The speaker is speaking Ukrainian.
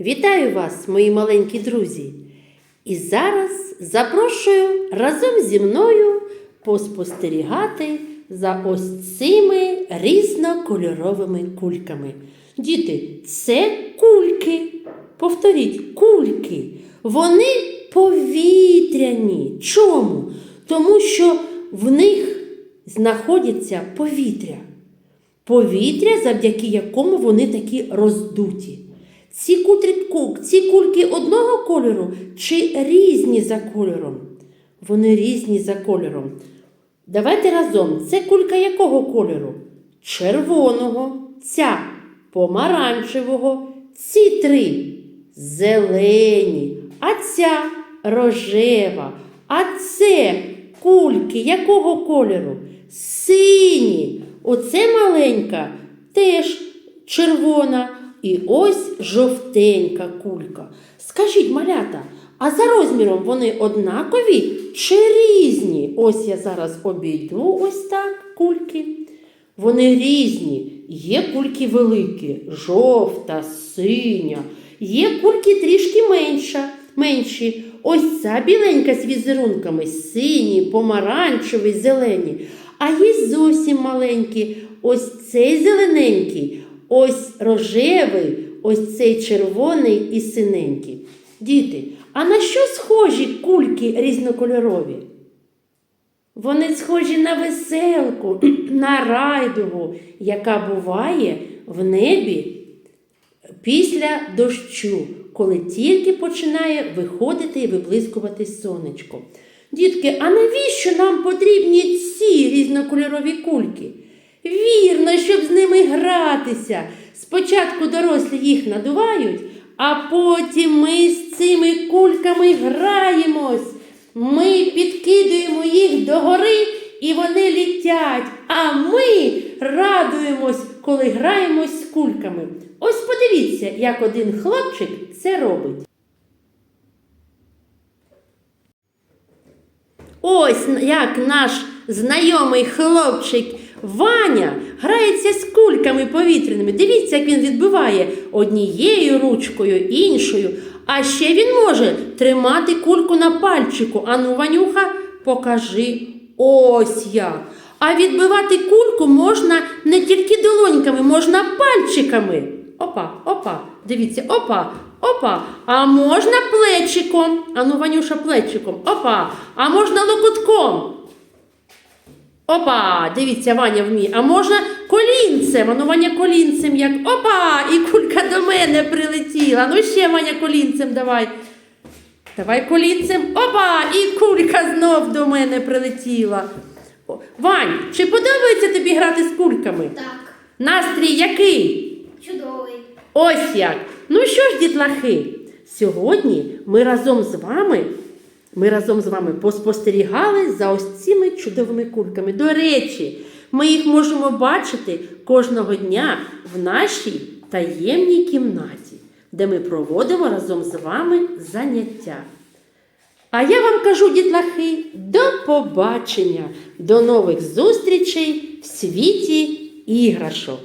Вітаю вас, мої маленькі друзі! І зараз запрошую разом зі мною поспостерігати за ось цими різнокольоровими кульками. Діти, це кульки. Повторіть, кульки. Вони повітряні. Чому? Тому що в них знаходиться повітря. Повітря, завдяки якому вони такі роздуті. Ці, кутріпку, ці кульки одного кольору чи різні за кольором? Вони різні за кольором. Давайте разом. Це кулька якого кольору? Червоного, ця помаранчевого, ці три зелені, а ця рожева. А це кульки якого кольору? Сині. Оце маленька теж червона. І ось жовтенька кулька. Скажіть, малята, а за розміром вони однакові чи різні? Ось я зараз обійду ось так кульки. Вони різні. Є кульки великі, жовта, синя. Є кульки трішки менша, менші. Ось ця біленька з візерунками, сині, помаранчеві, зелені. А є зовсім маленькі. Ось цей зелененький, ось рожевий, ось цей червоний і синенький. Діти, а на що схожі кульки різнокольорові? Вони схожі на веселку, на райдугу, яка буває в небі після дощу, коли тільки починає виходити і виблискувати сонечко. Дітки, а навіщо нам потрібні ці різнокольорові кульки? Вірно, щоб з ними гратися. Спочатку дорослі їх надувають, а потім ми з цими кульками граємось. Ми підкидуємо їх догори і вони літять. А ми радуємось, коли граємось з кульками. Ось подивіться, як один хлопчик це робить. Ось як наш знайомий хлопчик Ваня грається з кульками повітряними. Дивіться, як він відбиває однією ручкою, іншою. А ще він може тримати кульку на пальчику. Ану, Ванюха, покажи ось як. А відбивати кульку можна не тільки долоньками, можна пальчиками. Опа, опа, дивіться, опа, опа. А можна плечиком. Ану, Ванюша, плечиком. Опа. А можна локутком. Опа, дивіться, Ваня вміє. А можна колінцем. Ану, Ваня колінцем як. Опа! І кулька до мене прилетіла. Ну ще Ваня колінцем давай. Давай колінцем. Опа! І кулька знов до мене прилетіла. О, Вань, чи подобається тобі грати з кульками? Так, Настрій який? чудовий. Ось як. Ну що ж, дітлахи, сьогодні ми разом з вами, ми разом з вами поспостерігали за ось цими чудовими кульками. До речі, ми їх можемо бачити кожного дня в нашій таємній кімнаті, де ми проводимо разом з вами заняття. А я вам кажу, дітлахи, до побачення, до нових зустрічей в світі іграшок.